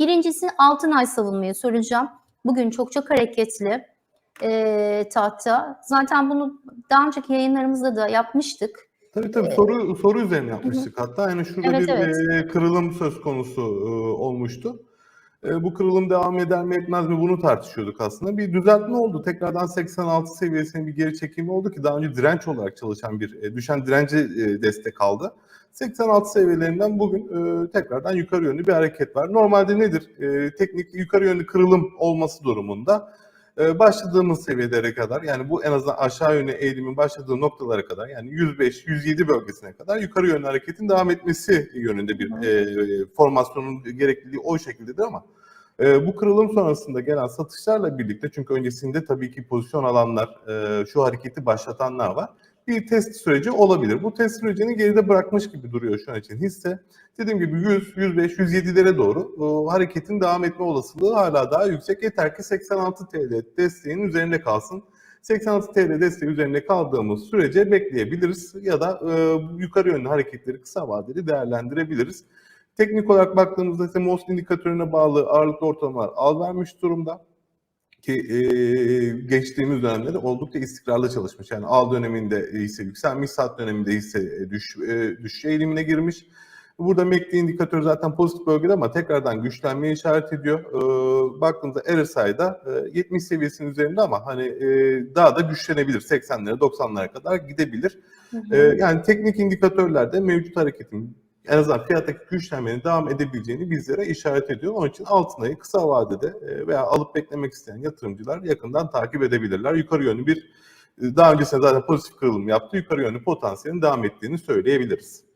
Birincisi altın ay savunmayı soracağım. Bugün çok çok hareketli e, tahta. Zaten bunu daha önceki yayınlarımızda da yapmıştık. Tabii tabii soru soru üzerine yapmıştık hatta. Yani şurada Evet, bir evet. e, kırılım söz konusu e, olmuştu. E, bu kırılım devam eder mi etmez mi bunu tartışıyorduk aslında. Bir düzeltme oldu. Tekrardan 86 seviyesine bir geri çekilme oldu ki daha önce direnç olarak çalışan bir e, düşen direnci e, destek aldı. 86 seviyelerinden bugün e, tekrardan yukarı yönlü bir hareket var. Normalde nedir? E, teknik yukarı yönlü kırılım olması durumunda başladığımız seviyelere kadar yani bu en azından aşağı yönlü eğilimin başladığı noktalara kadar yani 105-107 bölgesine kadar yukarı yönlü hareketin devam etmesi yönünde bir e, formasyonun gerekliliği o şekildedir ama e, bu kırılım sonrasında gelen satışlarla birlikte çünkü öncesinde tabii ki pozisyon alanlar e, şu hareketi başlatanlar var. Bir test süreci olabilir. Bu test sürecini geride bırakmış gibi duruyor şu an için hisse. Dediğim gibi 100, 105, 107'lere doğru o hareketin devam etme olasılığı hala daha yüksek. Yeter ki 86 TL desteğin üzerinde kalsın. 86 TL desteği üzerinde kaldığımız sürece bekleyebiliriz ya da e, yukarı yönlü hareketleri kısa vadeli değerlendirebiliriz. Teknik olarak baktığımızda ise MOS indikatörüne bağlı ağırlıklı ortalamalar al vermiş durumda ki e, geçtiğimiz dönemde de oldukça istikrarlı çalışmış. Yani al döneminde hisse yükselmiş, saat döneminde hisse düş, e, düşüş eğilimine girmiş. Burada MACD indikatörü zaten pozitif bölgede ama tekrardan güçlenmeye işaret ediyor. Ee, baktığımızda RSI'da e, 70 seviyesinin üzerinde ama hani e, daha da güçlenebilir. 80'lere 90'lara kadar gidebilir. Ee, yani teknik indikatörlerde mevcut hareketin en azından fiyattaki güçlenmenin devam edebileceğini bizlere işaret ediyor. Onun için altınayı kısa vadede e, veya alıp beklemek isteyen yatırımcılar yakından takip edebilirler. Yukarı yönlü bir e, daha öncesinde zaten pozitif kırılım yaptı. Yukarı yönlü potansiyelin devam ettiğini söyleyebiliriz.